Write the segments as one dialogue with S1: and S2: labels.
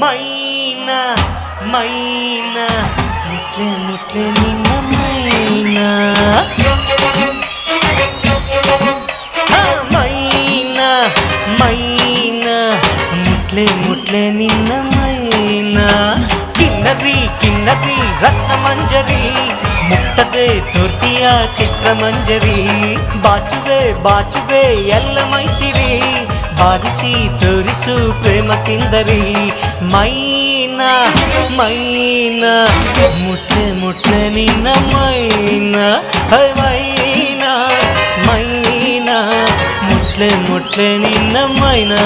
S1: మైనా మైనా ముట్లే ముట్లే నిన్న మైనా ఆ, మైనా మైనా ముట్లే ముట్లే నిన్న మైనా కిన్నరి కిన్నరి రత్నమంజరి ಮುಟ್ಟದೆ ತೋರ್ತಿಯ ಚಿತ್ರಮಂಜರಿ ಬಾಚುವೆ ಬಾಚುವೆ ಎಲ್ಲ ಮೈಸಿರಿ ಬಾರಿಸಿ ತೋರಿಸು ಪ್ರೇಮ ಕಿಂದರಿ ಮೈನಾ ಮೈನಾ ಮುಟ್ಲೆ ಮುಟ್ಲೆ ನಿನ್ನ ಮೈನಾ ಹೈ ಮೈನಾ ಮೈನಾ ಮುಟ್ಲೆ ಮುಟ್ಲೆ ನಿನ್ನ ಮೈನಾ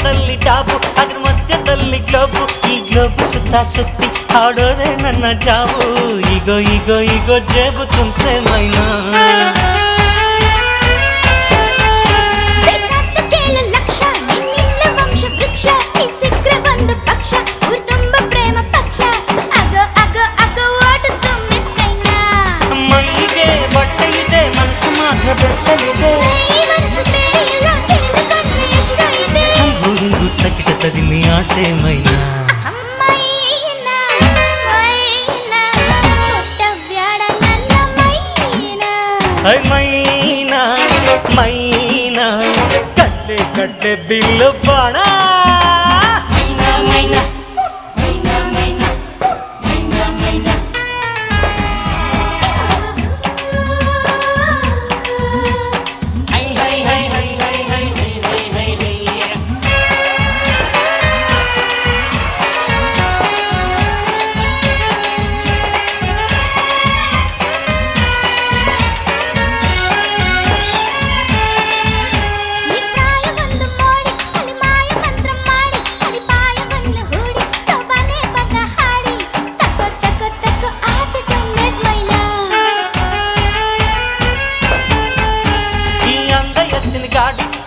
S1: ಸೊಂಟದಲ್ಲಿ ಟಾಪು ಅದ್ರ ಮಧ್ಯದಲ್ಲಿ ಗ್ಲೋಬು ಈ ಗ್ಲೋಬು ಸುತ್ತ ಸುತ್ತಿ ಹಾಡೋದೆ ನನ್ನ ಜಾವು ಈಗೋ ಈಗೋ ಈಗೋ ಜೇಬು ತುಮ್ಸೆ ಮೈನಾ
S2: ಬೇಕಾದ ಲಕ್ಷ ನಿನ್ನಿಲ್ಲ ವಂಶ ವೃಕ್ಷ ಈ ಸಿಕ್ರೆ ಒಂದು ಪಕ್ಷ மைனா மைனா
S1: கட்டு கட்டு பில்லு பணா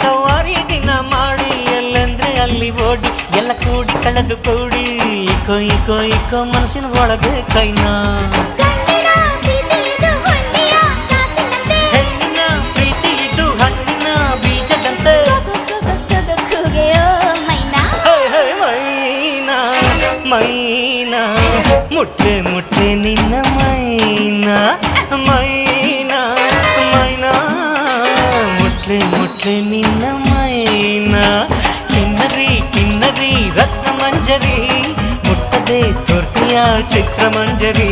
S1: ಸವಾರಿ ದಿನ ಮಾಡಿ ಎಲ್ಲಂದ್ರೆ ಅಲ್ಲಿ ಓಡಿ ಎಲ್ಲ ಕೂಡಿ ಕಳೆದುಕೊಡಿ ಇಕೋ ಇಕೋ ಇಕೋ ಮನಸ್ಸಿನ ಒಳಗೆ ಕೈನಾ ಹೆಣ್ಣಿನ ಪ್ರೀತಿ ಇದು ಹಣ್ಣಿನ
S2: ಮೈನಾ
S1: ಮೈನಾ ಮುಟ್ಟೆ ಮುಟ್ಟೆ ನಿನ್ನ ముట్లే ముట్లే నిన్నమైనా? కిన్నది కిన్నది రత్నమంజరి ముట్టదే తొర్తియా చిత్రమంజరి.